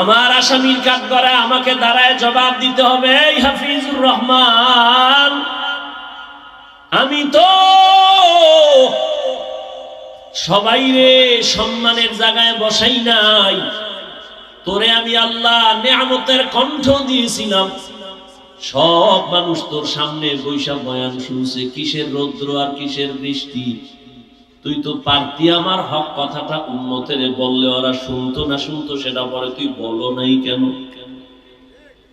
আমার আসামির কাঠ করে আমাকে দাঁড়ায় জবাব দিতে হবে, এই হাফিজুর রহমান, আমি তো সবাই রে সম্মানের জায়গায় বসাই নাই। তোরে আমি আল্লাহ নেয়ামতের কণ্ঠ দিয়েছিলাম। সব মানুষ তোর সামনে বৈশাখ বয়ান শুনছে, কিসের রৌদ্র আর কিসের বৃষ্টি? তুই তো পারতি আমার হক কথাটা উন্মতের বললে ওরা শুনতো না শুনতো, সেটা পরে তুই বলো নাই কেন?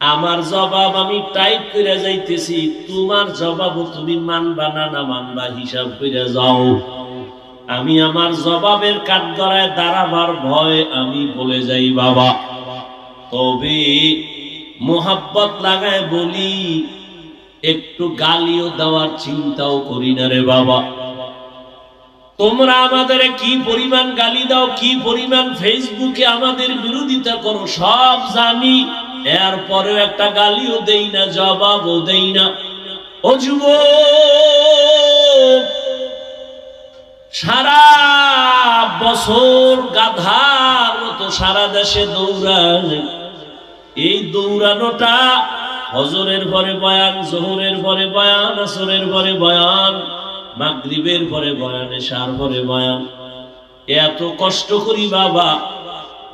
আমার জবাব আমি টাইপ করে যাইতেছি, তোমার জবাবও তুমি মানবা না না মানবা, হিসাব করে যাও। আমি আমার জবাবের কাঠগড়ায় দাঁড়াবার ভয় আমি বলে যাই, বাবা। তবে মোহাব্বত লাগায় বলি, একটু গালিও দেওয়ার চিন্তাও করি না রে বাবা। তোমরা আমাদের কি পরিমাণ গালি দাও, কি পরিমাণ ফেসবুকে আমাদের বিরোধিতা করো, সব জানি। এরপরেও একটা গালিও দেই না, জবাবও দেই না। ও যুব সারা বছর গাধার মতো সারা দেশে দৌড়ায় এই দৌড়ানোটা হজরের পরে বয়ান, জোহরের পরে বয়ান, আসরের পরে বয়ান। মাগরিবের পরে বয়ান, এশার পরে বয়ান। এত কষ্ট করি বাবা,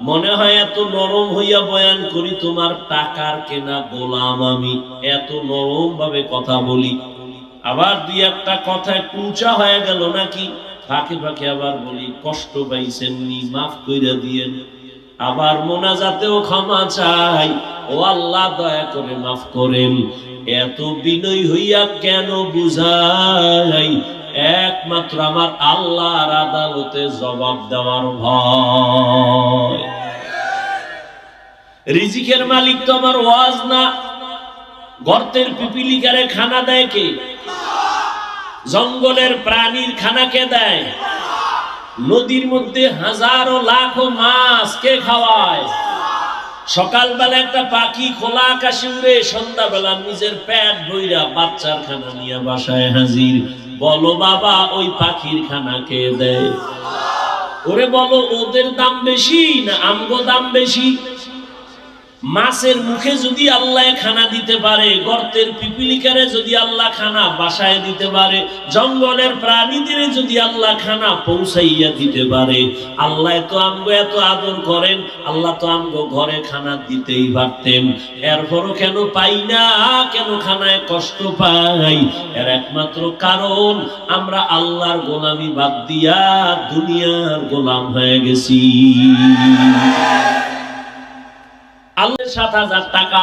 মনে হয় এত নরম হইয়া বয়ান করি, তোমার টাকার কেনা গোলাম আমি। এত নরম ভাবে কথা বলি। আবার দুই একটা কথায় একটু হয়ে গেল নাকি? ফাঁকে ফাঁকে আবার বলি, কষ্ট পাইছেন নি, মাফ কইরা দিয়েন। আবার মোনাজাতেও ক্ষমা চাই। ও আল্লাহ, দয়া করে মাফ করেন। এত বিনয় হইয়া কেন বুঝাই? একমাত্র আমার আল্লাহর আদালতে জবাব দেওয়ার ভয়। রিজিকের মালিক তো আমার ওয়াজ না। গর্তের পিপিলিকারে খানা দেয় কে? জঙ্গলের প্রাণীর খানা কে দেয়? নদীর মধ্যে হাজারো লাখো মাছ কে খাওয়ায়? সকালবেলা একটা পাখি খোলা আকাশে উড়ে, সন্ধ্যাবেলা নিজের প্যাট বইরা বাচ্চার খানা নিয়ে বাসায় হাজির। বলো বাবা, ওই পাখির খানা কে দেয়? ওরে বলো, ওদের দাম বেশি না আমগো দাম বেশি? মাছের মুখে যদি আল্লাহ খানা দিতে পারে, গর্তের পিপিলিকারে যদি আল্লাহ খানা বাসায় দিতে পারে, জঙ্গলের প্রাণীদের যদি আল্লাহ খানা পৌঁছাইয়া দিতে পারে, আল্লাহ তো আমগো এত আদর করেন, আল্লাহ তো আমগো ঘরে খানা দিতেই পারতেন। এরপরও কেন পাই না, কেন খানায় কষ্ট পাই? এর একমাত্র কারণ, আমরা আল্লাহর গোলামি বাদ দিয়া দুনিয়ার গোলাম হয়ে গেছি। আল্লাহ সাত হাজার টাকা।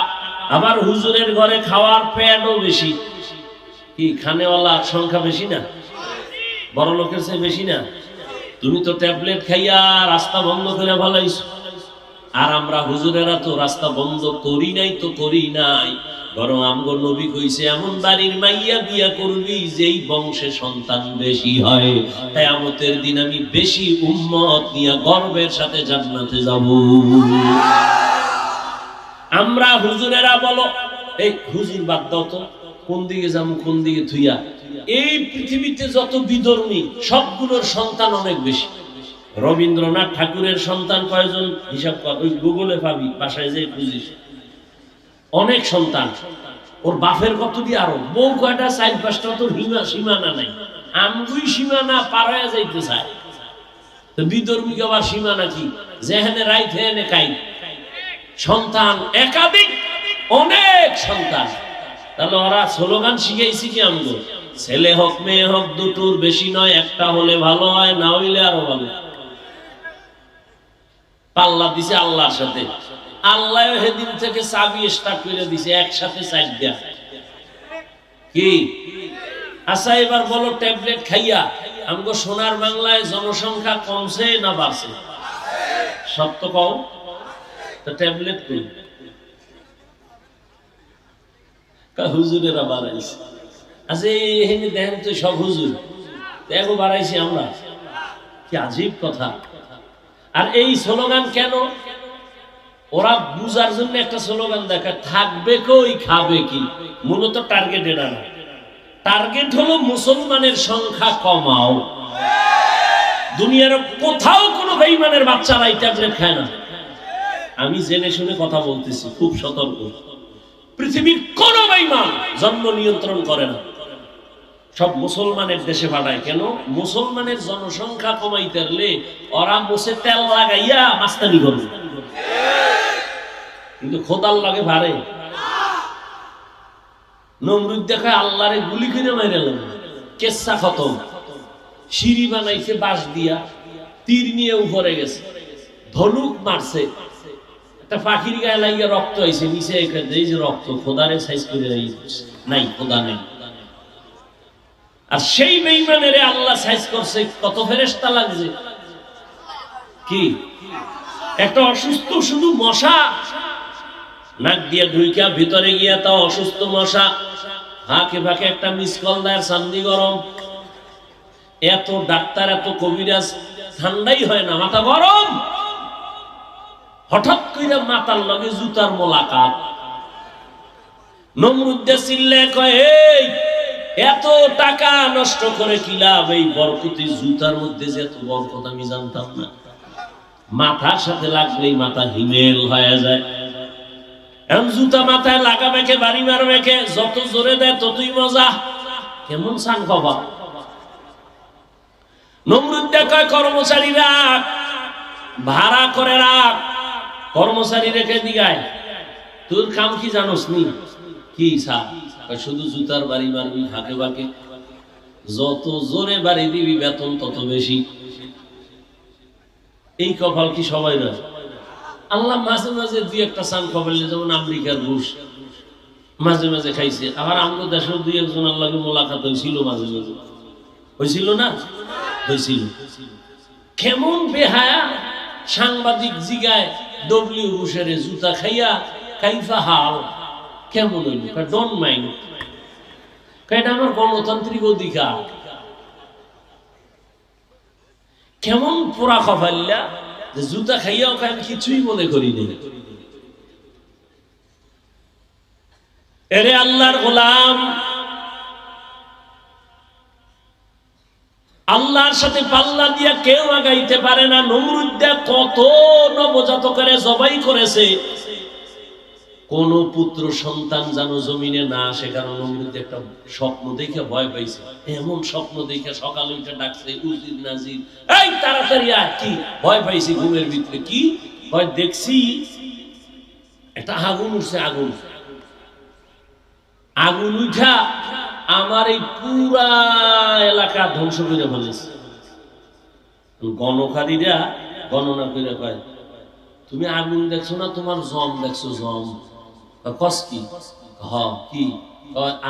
আবার হুজুরের ঘরে খাওয়ার প্যাডও বেশি। কি খানেওয়ালার সংখ্যা বেশি না? বড় লোকের চেয়ে বেশি না? তুমি তো ট্যাবলেট খাইয়া রাস্তা বন্ধ করে ভালাইছ আর আমরা হুজুরেরা তো রাস্তা বন্ধ করি নাই তো করি নাই। বরং আমগো নবী কইছে, এমন বাড়ির মাইয়া বিয়া করবি যেই বংশে সন্তান বেশি হয়। তাই আমতের দিন আমি বেশি উম্মত নিয়ে গর্বের সাথে জান্নাতে যাব। আমরা হুজুরেরা বলো, এই হুজুর বাদ দাও তো, কোন দিকে যাব, কোন দিকে থুইয়া এই পৃথিবীতে যত বিধর্মী, সবগুলোর সন্তান অনেক বেশি। রবীন্দ্রনাথ ঠাকুরের সন্তান কয়জন? হিসাব ওই গুগলে পাবি, বাসায় যে খুঁজিস। অনেক সন্তান। ওর বাপের কত দিয়ে আরও? বউ কয়টা? সাইড পাঁচটা তোর হিমা, সীমানা নাই। আমগুই সীমানা পারায়া যাইতে চায়। তো বিধর্মীকে আবার সীমানা কি? যেখানে রাইত হেনে কাই সন্তান একাধিক, অনেক সন্তান। তাহলে ওরা স্লোগান শিখেছি কি আমগো? ছেলে হোক, মেয়ে হোক, দুটোর বেশি নয়, একটা হলে ভালো হয়, না হইলে আরও ভালো পাল্লা দিছে আল্লাহর সাথে। আল্লাহ সেদিন থেকে চাবি স্টার্ট করে দিছে, একসাথে সাইড দেয়া। কি? আচ্ছা এবার বলো, ট্যাবলেট খাইয়া আমগো সোনার বাংলায় জনসংখ্যা কমছে না বাড়ছে? সত্য কম তো ট্যাবলেট আচ্ছা তো সব হুজুর। দেখো বাড়াইছি আমরা। কি আজীব কথা। আর এই স্লোগান কেন? ওরা বুঝার জন্য একটা স্লোগান দেখা, থাকবে কই, খাবে কি? মূলত টার্গেট এটা টার্গেট হলো মুসলমানের সংখ্যা কমাও। দুনিয়ার কোথাও কোনো বেইমানের বাচ্চারা এই ট্যাবলেট খায় না। আমি জেনে শুনে কথা বলতেছি, খুব সতর্ক। পৃথিবীর কোন বেঈমান জন্ম নিয়ন্ত্রণ করে না। সব মুসলমানের দেশে পাঠায়। কেন? মুসলমানের জনসংখ্যা কমাইতে পারলে ওরা মোসে তেল লাগাইয়া মাস্তানি করবে। কিন্তু খোদার লাগে ভারে। নমরুদ দেখায় আল্লাহরে গুলি করে মেরে এলাম কেসা খতম। সিঁড়ি বানাইছে বাঁশ দিয়া। তীর নিয়ে উপরে গেছে। ধনুক মারছে। একটা পাখির গায়ে লাগিয়ে রক্ত হয়েছে নিচে এই যে রক্ত, খোদারে সাইজ করে নাই, খোদা নেই। আর সেই আল্লাহ সাইজ করছে, কত ফেরেস্তা লাগছে। কি? একটা অসুস্থ শুধু মশা। নাক দিয়ে ঢুইকা, ভিতরে গিয়া তাও অসুস্থ মশা। হাঁকে ফাঁকে একটা মিস কল দেয়, চান্দি গরম। এত ডাক্তার, এত কবিরাজ, ঠান্ডাই হয় না, মাথা গরম। হঠাৎ করে মাতার লগে জুতার মোলাকাত। নমরুদ্দে কয় এত টাকা নষ্ট করে কি লাভ? এই বরকতি জুতার মধ্যে যে এত বরকত আমি জানতাম না। মাথার সাথে মাথা হিমেল হয়ে যায়। এখন জুতা মাথায় লাগাবে কে, বাড়ি মারবে কে? যত জোরে দেয় ততই মজা। কেমন সান খবর? নমরুদ্দে কয় কর্মচারী রাখ ভাড়া করে রাখ। কর্মচারী রেখে দিগায়। তোর কাম কি জানোস নি? কি শুধু জুতার বাড়ি মারবি হাঁকে বাঁকে যত জোরে বাড়ি দিবি, বেতন তত বেশি। এই কপাল কি সবাই না আল্লাহ মাঝে মাঝে দুই একটা সান কপালে যেমন আমেরিকার ঘুষ। মাঝে মাঝে খাইছে। আবার আমাদের দেশের দুই একজন আল্লাহকে মোলাকাত হয়েছিল মাঝে মাঝে। হয়েছিল না? হয়েছিল কেমন বেহায়া সাংবাদিক জিগায়। ডব্লিউ বুশের জুতা খাইয়া কাইফা হাল কেমন হইল? ডোন্ট মাইন্ড এটা আমার গণতান্ত্রিক অধিকার। কেমন পোড়া কপাল্লা যে জুতা খাইয়া ওকে আমি কিছুই মনে করি নাই। এরে আল্লাহর গোলাম আল্লাহর সাথে পাল্লা দিয়া কেউ আগাইতে পারে না। নমরুদ্দা কত নবজাতকের জবাই করেছে। কোন পুত্র সন্তান যেন জমিনে না আসে, কারণ নমরুদ্দে একটা স্বপ্ন দেখে ভয় পাইছে। এমন স্বপ্ন দেখে সকালে উঠে ডাকছে, উজির নাজির। এই, তাড়াতাড়ি আয়। কি? ভয় পাইছি ঘুমের ভিতরে। কি? ভয়, দেখছি একটা আগুন উঠছে, আগুন। আগুন উঠা আমার এই পুরা এলাকা ধ্বংস করে ফেলেছে। গণকারীরা গণনা করে কয়, তুমি আগুন দেখছ না? তোমার জম দেখছ জম। কস কি? হ, কি?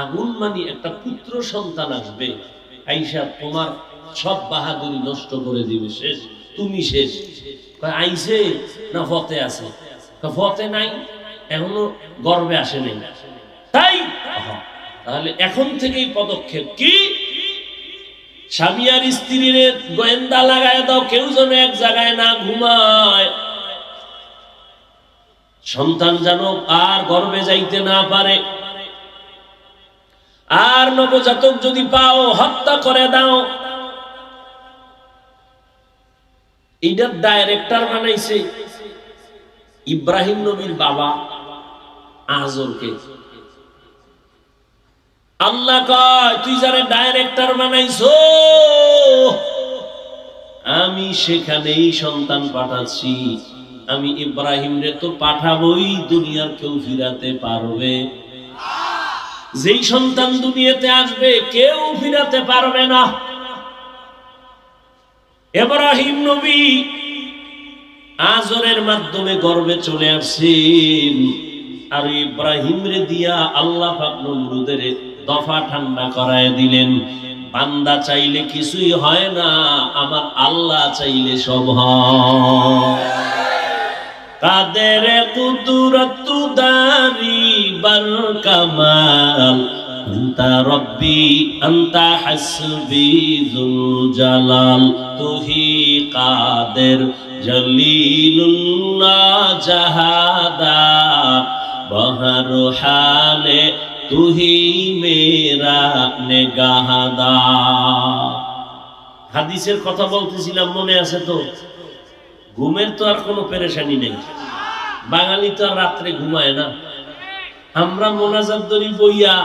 আগুন মানে একটা পুত্র সন্তান আসবে, আইসা তোমার সব বাহাদুরি নষ্ট করে দিবে, শেষ। তুমি শেষ। আইসে না ফতে আছে? ফতে নাই, এখনও গর্বে আসে নাই। তাই তাহলে এখন থেকেই পদক্ষেপ কি? স্বামী আর স্ত্রীর গোয়েন্দা লাগায় দাও, কেউ যেন এক জায়গায় না ঘুমায়। সন্তান যেন আর গর্বে যাইতে না পারে। আর নবজাতক যদি পাও, হত্যা করে দাও। এইটার ডাইরেক্টর বানাইছে ইব্রাহিম নবীর বাবা আজরকে। আল্লাহ কয়, তুই যারা ডাইরেক্টর বানাইছো, আমি সেখানেই সন্তান পাঠাচ্ছি। আমি ইব্রাহিম রে তো পাঠাবই, দুনিয়ার কেউ ফিরাতে পারবে। যেই সন্তান দুনিয়াতে আসবে, কেউ ফিরাতে পারবে না। ইব্রাহিম নবী আজরের মাধ্যমে গর্বে চলে আসছেন। আর ইব্রাহিম রে দিয়া আল্লাহ পাক নমরুদের দফা ঠান্ডা করায় দিলেন। বান্দা চাইলে কিছুই হয় না, আমার আল্লাহ চাইলে সব হয়। কাদের কুদরত দারি বার কামাল আন্তা রব্বি, আন্তা হাসবি জুল জালাল তুহি কাদের জলিলুল্লাহ জাহাদা, বহর হালে তুহি মেরা নেগাহাদা হাদিসের কথা বলতেছিলাম, মনে আছে তো? ঘুমের তো আর কোনো পেরেশানি নেই। বাঙালি তো আর রাত্রে ঘুমায় না। আমরা মোনাজাত ধরি বইয়া,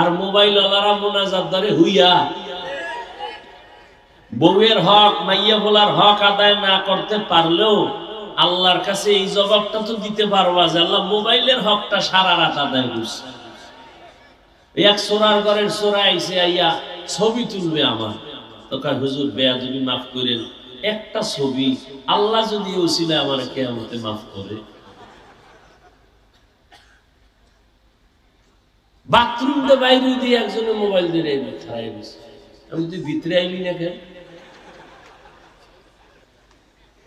আর মোবাইল ওলারা মোনাজাত ধরে হুইয়া। বউয়ের হক, মাইয়া বলার হক আদায় না করতে পারলেও আল্লাহর কাছে এই জবাবটা তো দিতে পারবা যে আল্লাহ মোবাইলের হকটা সারা রাত আদায় করছে। এক সোনার ঘরের সোরা আইসে আইয়া ছবি তুলবে আমার। তো কয়, হুজুর বেয়া যদি মাফ করেন। একটা ছবি আল্লাহ যদি ওসিলে আমার কেয়ামতে মাফ করে। বাথরুম দিয়ে বাইরে দিয়ে একজনের মোবাইল দিয়ে খারাই দিছে। আমি তুই ভিতরে আইলি না কেন?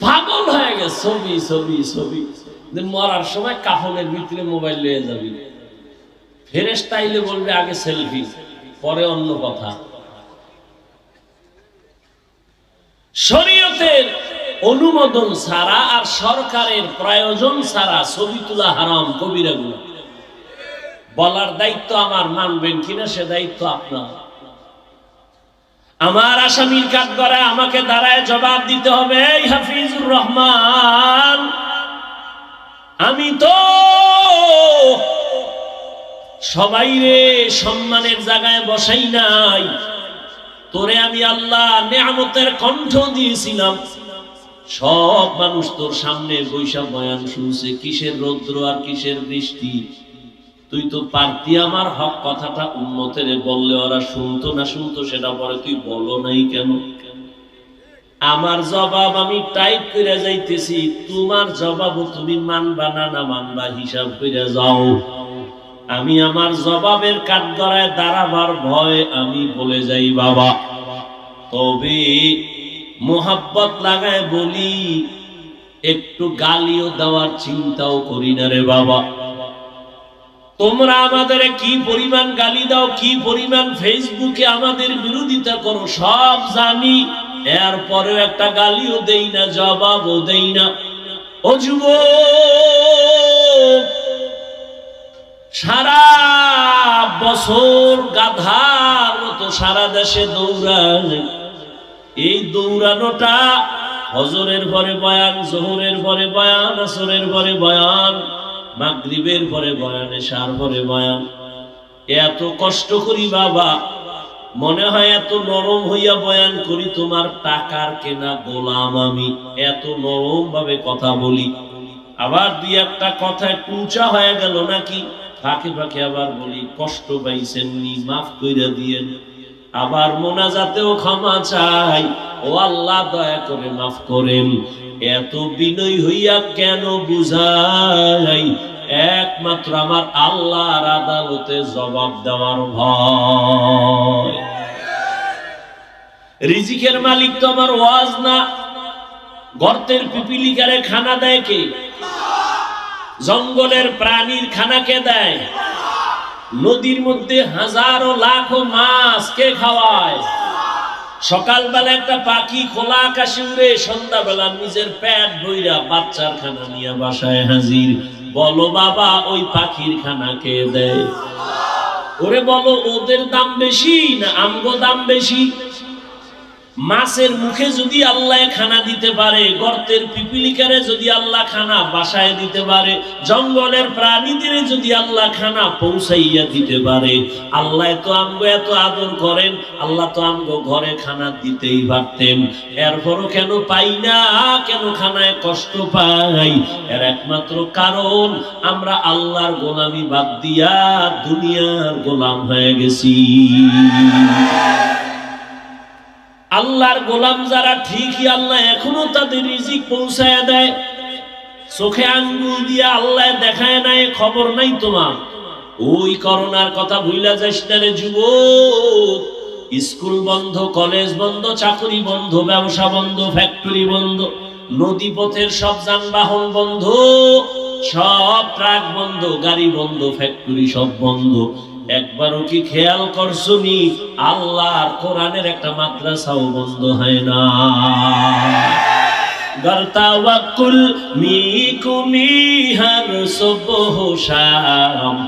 পাগল হয়ে গেছে, ছবি ছবি ছবি। মরার সময় কাফনের ভিতরে মোবাইল নিয়ে যাবি। ফেরেস তাইলে বলবে, আগে সেলফি, পরে অন্য কথা। শরীয়তের অনুমোদন ছাড়া আর সরকারের প্রয়োজন ছাড়া ছবি তোলা হারাম, কবিরা গুণা। বলার দায়িত্ব আমার, মানবেন কিনা সে দায়িত্ব আপনার। আমার আসামির কাজ করে আমাকে দাঁড়ায় জবাব দিতে হবে, এই হাফিজুর রহমান, আমি তো সবাই রে সম্মানের জায়গায় বসাই নাই। তোরে আমি আল্লাহ নেয়ামতের কণ্ঠ দিয়েছিলাম। সব মানুষ তোর সামনে বৈশাখ বয়ান শুনছে, কিসের রৌদ্র আর কিসের বৃষ্টি? তুই তো পারতি আমার হক কথাটা উন্মতের বললে, ওরা শুনতো না শুনতো, সেটা পরে তুই বলো নাই কেন? আমার জবাব আমি টাইপ করে যাইতেছি, তোমার জবাবও তুমি মানবা না না মানবা, হিসাব করে যাও। আমি আমার জবাবের কাঠগড়ায় দাঁড়াবার ভয় আমি বলে যাই, বাবা। তবে মোহাব্বত লাগায় বলি, একটু গালিও দেওয়ার চিন্তাও করি না রে, বাবা। তোমরা আমাদের কি পরিমাণ গালি দাও, কি পরিমাণ ফেসবুকে আমাদের বিরোধিতা করো, সব জানি। এরপরেও একটা গালিও দেই না, জবাবও দেই না। ও সারা বছর গাধার মতো সারা দেশে দৌড়ায় এই দৌড়ানোটা হজরের পরে বয়ান, জোহরের পরে বয়ান, আসরের পরে বয়ান পরে বয়ান পরে বয়ান। এত কষ্ট করি বাবা, মনে হয় এত নরম হইয়া বয়ান করি, তোমার টাকার কেনা গোলাম আমি। এত নরম ভাবে কথা বলি। আবার দুই একটা কথা উঁচা হয়ে গেল নাকি? ফাঁকে ফাঁকে আবার বলি, কষ্ট পাইছেন নি মাফ কইরা দিয়েন। আবার মোনাজাতেও ক্ষমা চাই। ও আল্লাহ, দয়া করে মাফ করেন। এত বিনয় হইয়া কেন বুঝাই? একমাত্র আমার আল্লাহর আদালতে জবাব দেওয়ার ভয়। রিজিকের মালিক তো আমার ওয়াজ না। গর্তের পিপিলিকারে খানা দেয় কে? জঙ্গলের প্রাণীর খানা কে দেয়? নদীর মধ্যে হাজারো লাখো মাছ কে খাওয়ায়? সকালবেলা একটা পাখি খোলা আকাশে উড়ে, সন্ধ্যাবেলা নিজের পেট বইরা বাচ্চার খানা নিয়ে বাসায় হাজির। বলো বাবা, ওই পাখির খানা কে দেয়? ওরে বলো, ওদের দাম বেশি না আমগো দাম বেশি? মাছের মুখে যদি আল্লাহ খানা দিতে পারে, গর্তের পিপিলিকারে যদি আল্লাহ খানা বাসায় দিতে পারে, জঙ্গলের প্রাণীদের যদি আল্লাহ খানা পৌঁছাইয়া দিতে পারে, আল্লাহ তো আমগো এত আদর করেন, আল্লাহ তো আমগো ঘরে খানা দিতেই পারতেন। এরপরও কেন পাই না, কেন খানায় কষ্ট পাই? এর একমাত্র কারণ, আমরা আল্লাহর গোলামি বাদ দিয়া দুনিয়ার গোলাম হয়ে গেছি। আল্লাহর গোলাম যারা ঠিকই আল্লাহ এখনও তাদের রিজিক পৌঁছায় দেয়। চোখে আঙ্গুল দিয়ে আল্লাহ দেখায় নাই, খবর নাই তোমার। ওই করোনার কথা ভুইলা যাস না রে যুবক। স্কুল বন্ধ, কলেজ বন্ধ, চাকরি বন্ধ, ব্যবসা বন্ধ, ফ্যাক্টরি বন্ধ নদী পথের সব যানবাহন বন্ধ, সব ট্রাক বন্ধ, গাড়ি বন্ধ, ফ্যাক্টরি সব বন্ধ। একবারও কি খেয়াল করছ নি? আল্লাহর কোরআনের একটা মাদ্রাসাও বন্ধ হয় না। গর্তাওয়াকুল মিকুমি হর সুবহ শাম।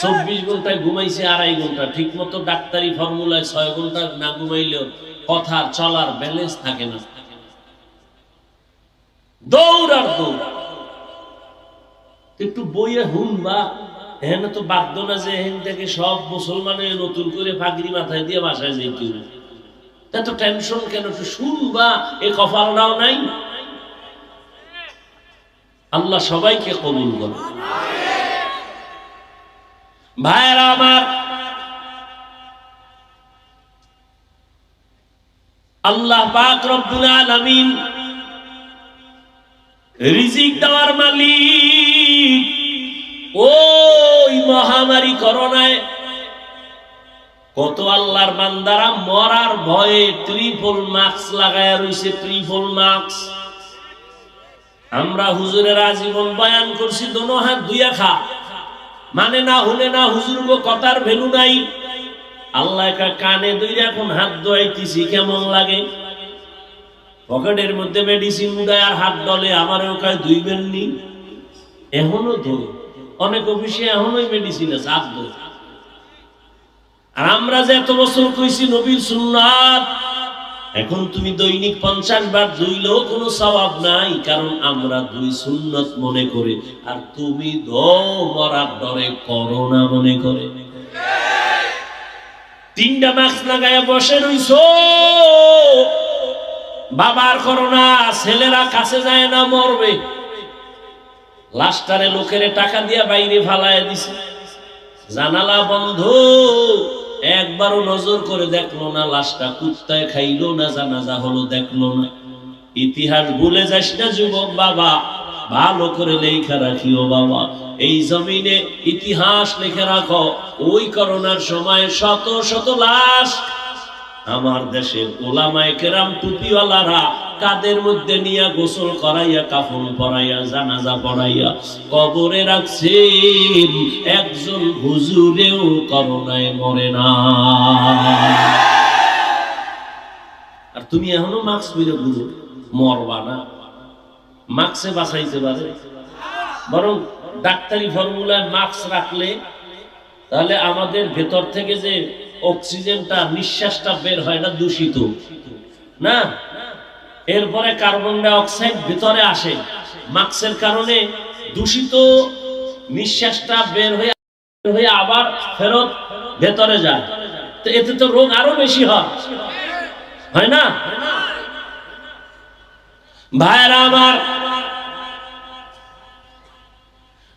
চব্বিশ ঘন্টায় ঘুমাইছে আড়াই ঘণ্টা। ঠিক মতো ডাক্তারি ফর্মুলায় ছয় ঘণ্টা না ঘুমাইলেও কথা চলার ব্যালেন্স থাকে না। নতুন করে মাথায় দিয়ে বাসায় টেনশন কেন? এ নাই। আল্লাহ সবাইকে কবুল করে ভাইরা আমার, আল্লাহ পাক রব্বুল আলামিন রিজিক দেওয়ার মালিক ওই মহামারী করোনায় কত আল্লাহর বান্দারা মরার ভয়ে ত্রিপল মাস্ক লাগায় রইছে ত্রিপল মাস্ক আমরা হুজুরের আজীবন বয়ান করছি, দোনো হাত দুইয়া খা। মানে না হলে না হুজুর গো, কথার ভ্যালু নাই। আল্লাহ কানে দুই এখন হাত ধোয়াইতেছি, কেমন লাগে? পকেটের মধ্যে মেডিসিন উড়ায় আর হাত ডলে আমার ওখানে ধুইবেন নি এখনও তো অনেক অফিসে এখনোই মেডিসিন আছে, হাত আর আমরা যে এত বছর কইছি নবীর সুন্নাত এখন তুমি দৈনিক পঞ্চাশ বার ধুইলেও কোনো স্বভাব নাই, কারণ আমরা দুই সুন্নত মনে করে, আর তুমি মরার ডরে করোনা মনে করে। তিনটা মাস্ক লাগায় বসে রইছো। বাবার করোনা, ছেলেরা কাছে যায় না মরবে। লাস্টারে লোকেরে টাকা দিয়া বাইরে ফালায় দিছে। জানালা বন্ধ। একবারও নজর করে দেখল না, লাশটা কুত্তায় খাইলো না, জানাজা হলো দেখল না। ইতিহাস ভুলে যাস না, যুবক বাবা, ভালো করে লেখা রাখিও বাবা। এই জমিনে ইতিহাস লিখে রাখো, ওই করোনার সময় শত শত লাশ। আমার দেশের ওলামায়ে কেরাম টুপিওয়ালারা কাদের মধ্যে নিয়ে গোসল করাইয়া, কাফন পরাইয়া, জানাজা পড়াইয়া কবরে রাখছেন, একজন হুজুরেও করোনায় মরে না। আর তুমি এখনও মাস্ক পরে ঘুরো, মরবা না। মাস্কে বাঁচাইতে পারে। বরং ডাক্তারি ফর্মুলায় মাস্ক রাখলে, তাহলে আমাদের ভেতর থেকে যে অক্সিজেনটা, নিঃশ্বাসটা বের হয় না দূষিত। না? এরপরে কার্বন ডাই অক্সাইড ভিতরে আসে। মাস্কের কারণে দূষিত নিঃশ্বাসটা বের হয়ে হয়ে আবার ফেরত ভেতরে যায়। তো এতে তো রোগ আরও বেশি হয়। হয় না? ভাইরা আমার,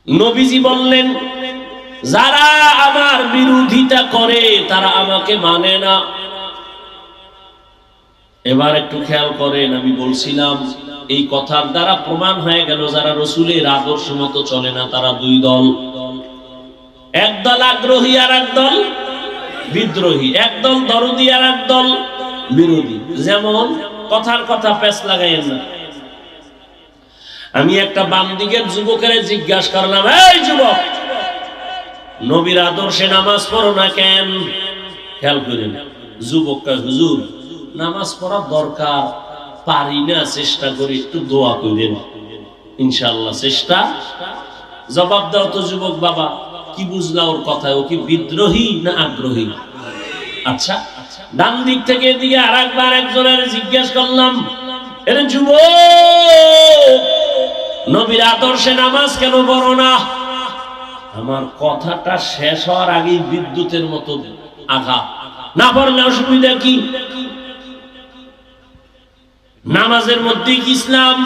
নবীজি বললেন, যারা আমার বিরোধিতা করে তারা আমাকে মানে না। এবার একটু খেয়াল করেন, আমি বলছিলাম, এই কথার দ্বারা প্রমাণ হয়ে গেল যারা রসুলের আদর্শ মতো চলে না, তারা দুই দল। একদল আগ্রহী আর একদল বিদ্রোহী। একদল দরদি আর একদল বিরোধী। যেমন কথার কথা পেস লাগাইয়েন না। আমি একটা বাম দিকের যুবকের জিজ্ঞাসা করলাম, এই যুবক, নবীর আদর্শে নামাজ পড়ো না কেন? খেয়াল করেন যুবক হুজুর নামাজ পড়া দরকার, পারি না, চেষ্টা করি, একটু দোয়া করেন ইনশাল্লাহ চেষ্টা। জবাব দাও তো যুবক বাবা, কি বুঝলা ওর কথায়, ও কি বিদ্রোহী না আগ্রহী? আচ্ছা ডান দিক থেকে এদিকে আর একবার একজনের জিজ্ঞেস করলাম, এর যুবক, নবীর আদর্শে নামাজ কেন বড় না? আমার কথাটা শেষ হওয়ার আগেই বিদ্যুতের মতো আঘাত। না পড়লে অসুবিধা কি? নামাজের মধ্যে কি ইসলাম?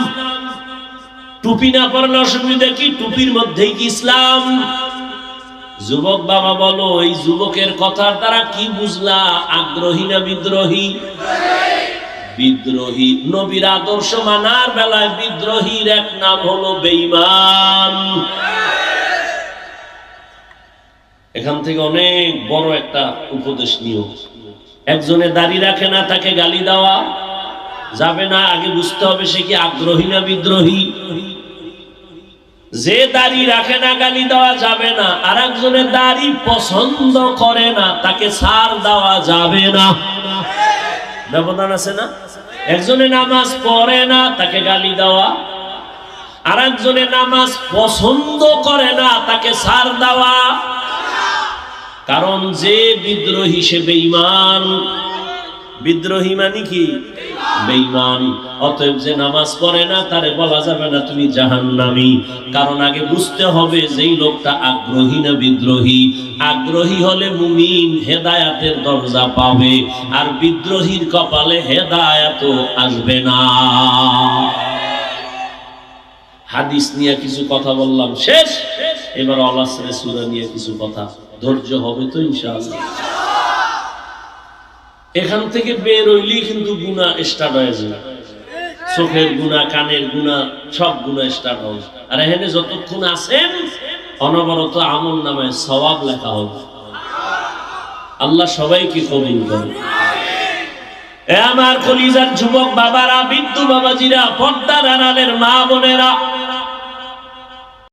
টুপি না পড়লে অসুবিধা কি? টুপির মধ্যেই কি ইসলাম? যুবক বাবা বলো এই যুবকের কথার দ্বারা কি বুঝলা? আগ্রহী না বিদ্রোহী? বিদ্রোহী। নবীর আদর্শ মানার বেলায় বিদ্রোহীর এক নাম হলো বেঈমান। এখান থেকে অনেক বড় একটা উপদেশ নিও। একজনে দাড়ি রাখে না, তাকে গালি দেওয়া। যাবে না, আগে বুঝতে হবে সে কি আগ্রহী না বিদ্রোহী। যে দাড়ি রাখে না, গালি দেওয়া যাবে না আর একজনের দাড়ি পছন্দ করে না, তাকে সার দেওয়া যাবে না। ব্যবধান আছে না? একজনে নামাজ পড়ে না, তাকে গালি দেওয়া। আর একজনে নামাজ পছন্দ করে না, তাকে সার দেওয়া। কারণ যে বিদ্রোহী, সে বেঈমান। বিদ্রোহী মানে কি? বেঈমান। অতএব যে নামাজ পড়ে না, তারে বলা যাবে না তুমি জাহান্নামী। কারণ আগে বুঝতে হবে যেই লোকটা আগ্রহী না বিদ্রোহী। আগ্রহী হলে মুমিন হেদায়াতের দরজা পাবে, আর বিদ্রোহীর কপালে হেদায়াত আসবে না। হাদিস নিয়ে কিছু কথা বললাম, শেষ। এবার অলাসরে সুরা নিয়ে কিছু কথা। ধৈর্য হবে তো ইনশাআল্লাহ। এখান থেকে বের হইলেই কিন্তু গুণা স্টার্ট হয়ে যাবে চোখের গুণা, কানের গুণা, সব গুণা স্টার্ট হবে আর এখানে যতক্ষণ আছেন, অনবরত আমল নামায় সবাব লেখা হবে। আল্লাহ সবাইকে কবুল করে আমার কলিজার যুবক বাবারা বিদ্যু বাবাজিরা, পর্দার আড়ালের মা বোনেরা